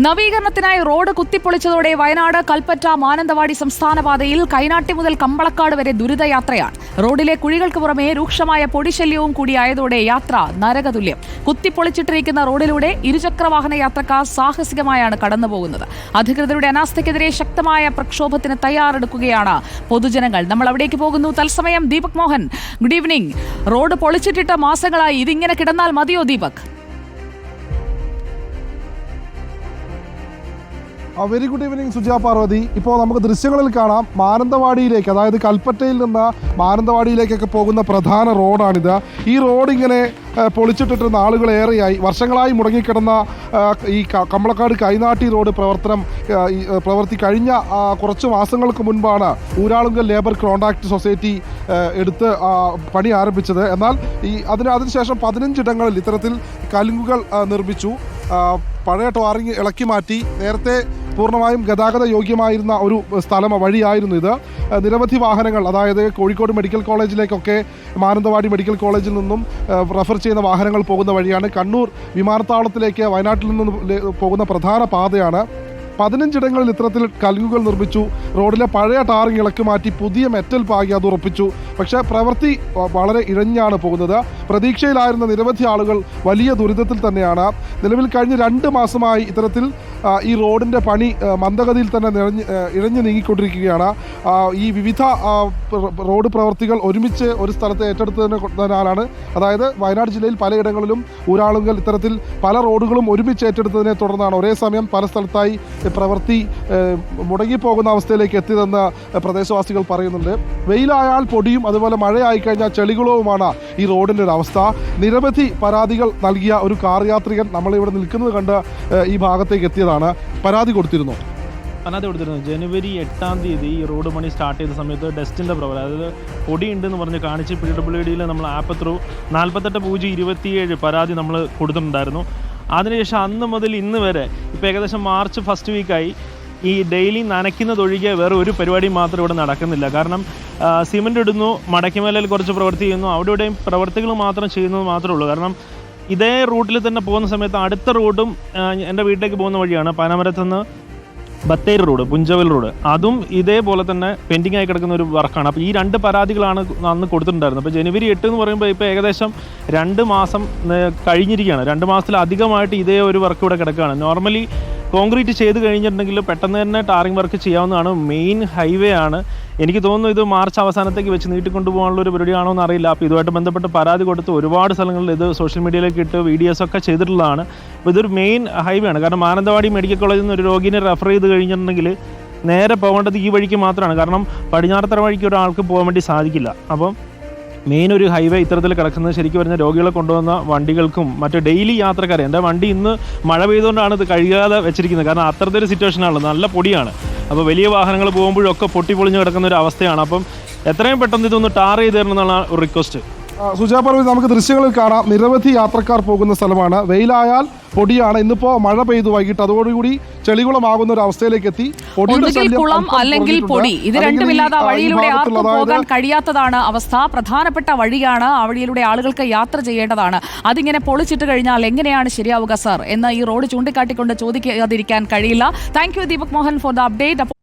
നവീകരണത്തിനായി road കുത്തിപ്പൊളിച്ചതോടെ വയനാട് കൽപ്പറ്റ മാനന്തവാടി സംസ്ഥാന പാതയിൽ കൈനാട്ടി മുതൽ കമ്പളക്കാട് വരെ ദുരിതയാത്രയാണ്. റോഡിലെ കുഴികൾക്ക് പുറമെ രൂക്ഷമായ പൊടിശല്യവും കൂടിയായതോടെ യാത്ര നരകതുല്യം. കുത്തിപ്പൊളിച്ചിട്ടിരിക്കുന്ന റോഡിലൂടെ ഇരുചക്രവാഹന യാത്രക്കാർ സാഹസികമായാണ് കടന്നുപോകുന്നത്. അധികൃതരുടെ അനാസ്ഥയ്ക്കെതിരെ ശക്തമായ പ്രക്ഷോഭത്തിന് തയ്യാറെടുക്കുകയാണ് പൊതുജനങ്ങൾ. നമ്മൾ അവിടേക്ക് പോകുന്നു. തത്സമയം Deepak Mohan. Good evening. Road പൊളിച്ചിട്ടിട്ട് മാസങ്ങളായി ഇതിങ്ങനെ കിടന്നാൽ മതിയോ Deepak? Very good evening Suja Parvathy. ഇപ്പോൾ നമുക്ക് ദൃശ്യങ്ങളിൽ കാണാം മാനന്തവാടിയിലേക്ക് അതായത് കൽപ്പറ്റയിൽ നിന്ന് മാനന്തവാടിയിലേക്കൊക്കെ പോകുന്ന പ്രധാന റോഡാണിത്. ഈ റോഡ് ഇങ്ങനെ പൊളിച്ചിട്ടിട്ട് നാളുകളേറെയായി വർഷങ്ങളായി മുടങ്ങിക്കിടന്ന ഈ കമ്മളക്കാട് കൈനാട്ടി റോഡ് പ്രവർത്തനം പ്രവൃത്തി കഴിഞ്ഞ കുറച്ച് മാസങ്ങൾക്ക് മുൻപാണ് ഊരാളുങ്കൽ ലേബർ കോൺട്രാക്ട് സൊസൈറ്റി എടുത്ത് പണി ആരംഭിച്ചത്. എന്നാൽ ഈ അതിന് അതിനുശേഷം പതിനഞ്ചിടങ്ങളിൽ ഇത്തരത്തിൽ കലുങ്കുകൾ നിർമ്മിച്ചു. പഴയ ടോറിങ് ഇളക്കി മാറ്റി. നേരത്തെ പൂർണമായും ഗതാഗത യോഗ്യമായിരുന്ന ഒരു സ്ഥലം വഴിയായിരുന്നു ഇത്. നിരവധി വാഹനങ്ങൾ അതായത് കോഴിക്കോട് മെഡിക്കൽ കോളേജിലേക്കൊക്കെ മാനന്തവാടി മെഡിക്കൽ കോളേജിൽ നിന്നും റഫർ ചെയ്യുന്ന വാഹനങ്ങൾ പോകുന്ന വഴിയാണ്. കണ്ണൂർ വിമാനത്താവളത്തിലേക്ക് വയനാട്ടിൽ നിന്ന് പോകുന്ന പ്രധാന പാതയാണ്. പതിനഞ്ചിടങ്ങളിൽ ഇത്തരത്തിൽ കല്ലുകൾ നിർമ്മിച്ചു. റോഡിലെ പഴയ ടാറിങ് ഇളക്കി മാറ്റി പുതിയ മെറ്റൽ പാകി അത് ഉറപ്പിച്ചു. പക്ഷേ പ്രവൃത്തി വളരെ ഇഴഞ്ഞാണ് പോകുന്നത്. പ്രതീക്ഷയിലായിരുന്ന നിരവധി ആളുകൾ വലിയ ദുരിതത്തിൽ തന്നെയാണ്. നിലവിൽ കഴിഞ്ഞ രണ്ട് മാസമായി ഇത്തരത്തിൽ ഈ റോഡിന്റെ പണി മന്ദഗതിയിൽ തന്നെ നിറഞ്ഞ് ഇഴഞ്ഞു നീങ്ങിക്കൊണ്ടിരിക്കുകയാണ്. ഈ വിവിധ റോഡ് പ്രവർത്തികൾ ഒരുമിച്ച് ഒരു സ്ഥലത്ത് ഏറ്റെടുത്തതിനാലാണ് അതായത് വയനാട് ജില്ലയിൽ പലയിടങ്ങളിലും ഊരാളുങ്കൽ ഇത്തരത്തിൽ പല റോഡുകളും ഒരുമിച്ച് ഏറ്റെടുത്തതിനെ തുടർന്നാണ് ഒരേ സമയം പല സ്ഥലത്തായി പ്രവൃത്തി മുടങ്ങിപ്പോകുന്ന അവസ്ഥയിലേക്ക് എത്തിയതെന്ന് പ്രദേശവാസികൾ പറയുന്നുണ്ട്. വെയിലായാൽ പൊടിയും അതുപോലെ മഴയായി കഴിഞ്ഞാൽ ചെളികുളവുമാണ് ഈ റോഡിന്റെ ഒരു അവസ്ഥ. നിരവധി പരാതികൾ നൽകിയ ഒരു കാർ യാത്രികൻ നമ്മളിവിടെ നിൽക്കുന്നത് കണ്ട് ഈ ഭാഗത്തേക്ക് എത്തിയതാണ്. പരാതി കൊടുത്തിരുന്നു പരാതി കൊടുത്തിരുന്നു ജനുവരി എട്ടാം തീയതി ഈ റോഡ് പണി സ്റ്റാർട്ട് ചെയ്ത സമയത്ത് ഡസ്റ്റിന്റെ പ്രോബ്ലം അതായത് പൊടി ഉണ്ടെന്ന് പറഞ്ഞ് കാണിച്ച് പി ഡബ്ല്യു ഡിയിൽ നമ്മൾ ആപ്പ് ത്രൂ നാൽപ്പത്തെട്ട് പൂജ്യം ഇരുപത്തിയേഴ് പരാതി നമ്മൾ കൊടുത്തിട്ടുണ്ടായിരുന്നു. അതിനുശേഷം അന്ന് മുതൽ ഇന്ന് വരെ ഇപ്പോൾ ഏകദേശം മാർച്ച് ഫസ്റ്റ് വീക്കായി ഈ ഡെയിലി നനയ്ക്കുന്നതൊഴികെ വേറെ ഒരു പരിപാടി മാത്രം ഇവിടെ നടക്കുന്നില്ല. കാരണം സിമന്റ് ഇടുന്നു മടക്കിമേലയിൽ കുറച്ച് പ്രവർത്തി ചെയ്യുന്നു അവിടെ ഇവിടെയും പ്രവർത്തികൾ മാത്രം ചെയ്യുന്നത് മാത്രമേ ഉള്ളൂ. കാരണം ഇതേ റൂട്ടിൽ തന്നെ പോകുന്ന സമയത്ത് അടുത്ത റൂട്ടും എന്റെ വീട്ടിലേക്ക് പോകുന്ന വഴിയാണ് പനമരത്തുനിന്ന് ബത്തേരി റോഡ് പുഞ്ചവൽ റോഡ്. അതും ഇതേപോലെ തന്നെ പെൻഡിങ് ആയി കിടക്കുന്ന ഒരു വർക്കാണ്. അപ്പോൾ ഈ രണ്ട് പരാതികളാണ് അന്ന് കൊടുത്തിട്ടുണ്ടായിരുന്നത്. അപ്പോൾ ജനുവരി എട്ട് എന്ന് പറയുമ്പോൾ ഇപ്പോൾ ഏകദേശം രണ്ട് മാസം കഴിഞ്ഞിരിക്കുകയാണ്. രണ്ട് മാസത്തിലധികമായിട്ട് ഇതേ ഒരു വർക്ക് ഇവിടെ കിടക്കുകയാണ്. നോർമലി കോൺക്രീറ്റ് ചെയ്ത് കഴിഞ്ഞിട്ടുണ്ടെങ്കിൽ പെട്ടെന്ന് തന്നെ ടാറിംഗ് വർക്ക് ചെയ്യാവുന്നതാണ് മെയിൻ ഹൈവേ ആണ്. എനിക്ക് തോന്നുന്നു ഇത് മാർച്ച് അവസാനത്തേക്ക് വെച്ച് നീട്ടിക്കൊണ്ടുപോകാനുള്ള ഒരു പരിപാടിയാണോ എന്ന് അറിയില്ല അപ്പോൾ ഇതുമായിട്ട് ബന്ധപ്പെട്ട് പരാതി കൊടുത്ത് ഒരുപാട് സ്ഥലങ്ങളിൽ ഇത് സോഷ്യൽ മീഡിയയിലേക്ക് ഇട്ട് വീഡിയോസ് ഒക്കെ ചെയ്തിട്ടുള്ളതാണ്. അപ്പോൾ ഇതൊരു മെയിൻ ഹൈവേ ആണ്. കാരണം മാനന്തവാടി മെഡിക്കൽ കോളേജിൽ നിന്ന് ഒരു രോഗിനെ റെഫർ ചെയ്ത് കഴിഞ്ഞിട്ടുണ്ടെങ്കിൽ നേരെ പോകേണ്ടത് ഈ വഴിക്ക് മാത്രമാണ്. കാരണം പടിഞ്ഞാറത്തറ വഴിക്ക് ഒരാൾക്ക് പോകാൻ വേണ്ടി സാധിക്കില്ല. അപ്പം മെയിൻ ഒരു ഹൈവേ ഇത്തരത്തിൽ കിടക്കുന്നത് ശരിക്കും പറഞ്ഞാൽ രോഗികളെ കൊണ്ടുവന്ന വണ്ടികൾക്കും മറ്റു ഡെയിലി യാത്രക്കാരെ എന്റെ വണ്ടി ഇന്ന് മഴ പെയ്തുകൊണ്ടാണ് ഇത് കഴുകാതെ വെച്ചിരിക്കുന്നത്. കാരണം അത്തരത്തിലൊരു സിറ്റുവേഷനാണ് നല്ല പൊടിയാണ്. അപ്പോൾ വലിയ വാഹനങ്ങൾ പോകുമ്പോഴൊക്കെ പൊട്ടിപ്പൊളിഞ്ഞ് കിടക്കുന്ന ഒരു അവസ്ഥയാണ്. അപ്പം എത്രയും പെട്ടെന്ന് ഇതൊന്ന് ടാർ ചെയ്ത് തരണം എന്നുള്ള ഒരു റിക്വസ്റ്റ് സുജാ പാർവതി നമുക്ക് ദൃശ്യങ്ങളിൽ കാണാം. നിരവധി യാത്രക്കാർ പോകുന്ന സ്ഥലമാണ്. വെയിലായാൽ പൊടിയാണ്. ഇന്നിപ്പോ മഴ പെയ്തു വൈകിട്ട്. അതോടുകൂടി ചെളികുളമാകുന്ന ഒരു അവസ്ഥയിലേക്ക് എത്തി കുളം അല്ലെങ്കിൽ പൊടി. ഇത് രണ്ടുമില്ലാതെ വഴിയിലൂടെ ആർക്കും പോകാൻ കഴിയാത്തതാണ് അവസ്ഥ. പ്രധാനപ്പെട്ട വഴിയാണ് ആ വഴിയിലൂടെ ആളുകൾക്ക് യാത്ര ചെയ്യേണ്ടതാണ്. അതിങ്ങനെ പൊളിച്ചിട്ട് കഴിഞ്ഞാൽ എങ്ങനെയാണ് ശരിയാവുക സർ? എന്ന് ഈ റോഡ് ചൂണ്ടിക്കാട്ടിക്കൊണ്ട് ചോദിക്കാതിരിക്കാൻ കഴിയില്ല. Thank you Deepak Mohan for the update